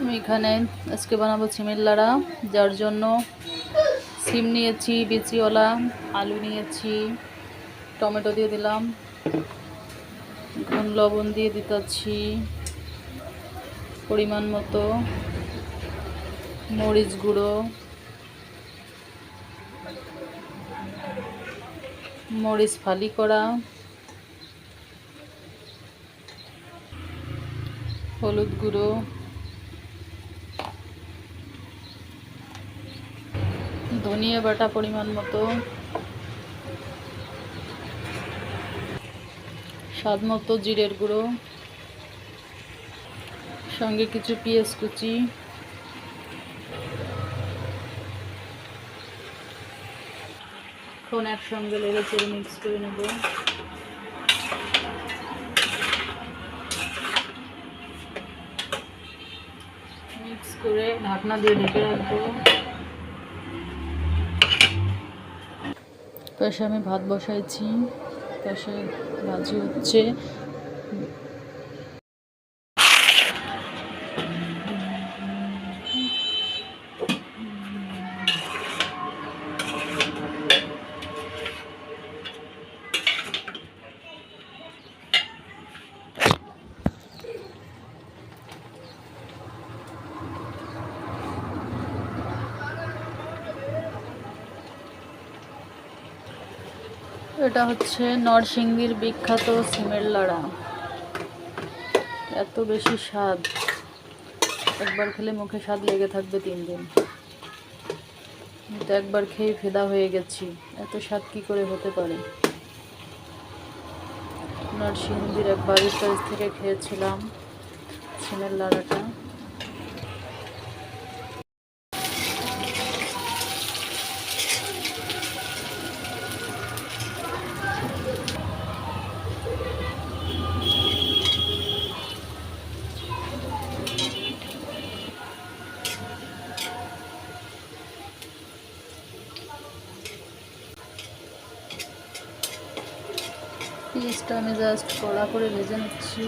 আমি এখানে আজকে বানাবো সিমের লাড়া, যার জন্য সিম নিয়েছি বিচিওয়ালা আলু নিয়েছি, টমেটো দিয়ে দিলাম, এখন লবণ দিয়ে দিতেছি পরিমাণ মতো, মরিচ গুঁড়ো, মরিচ ফালি করা, হলুদ গুঁড়ো ধনিয়া বাটা পরিমাণ মতো। স্বাদ মতো জিরের গুঁড়ো। সঙ্গে কিছু পেঁয়াজ কুচি। এখন একসঙ্গে লেগে চেড়ে মিক্স করে নেব। মিক্স করে ঢাকনা দিয়ে ঢেকে রাখব। পাশে আমি ভাত বসাইছি পাশে ভাজি হচ্ছে। এটা হচ্ছে নরসিংদীর বিখ্যাত সিমের লাড়া। এত বেশি স্বাদ। একবার খেলে মুখে স্বাদ লেগে থাকবে তিন দিন। তো একবার খেয়ে ফেদা হয়ে গেছি। এত স্বাদ কি করে হতে পারে? নরসিংদীর এক বাড়ির কাছ থেকে খেয়েছিলাম সিমের লাড়াটা। পিসটা আমি জাস্ট কড়া করে ভেজে নিচ্ছি।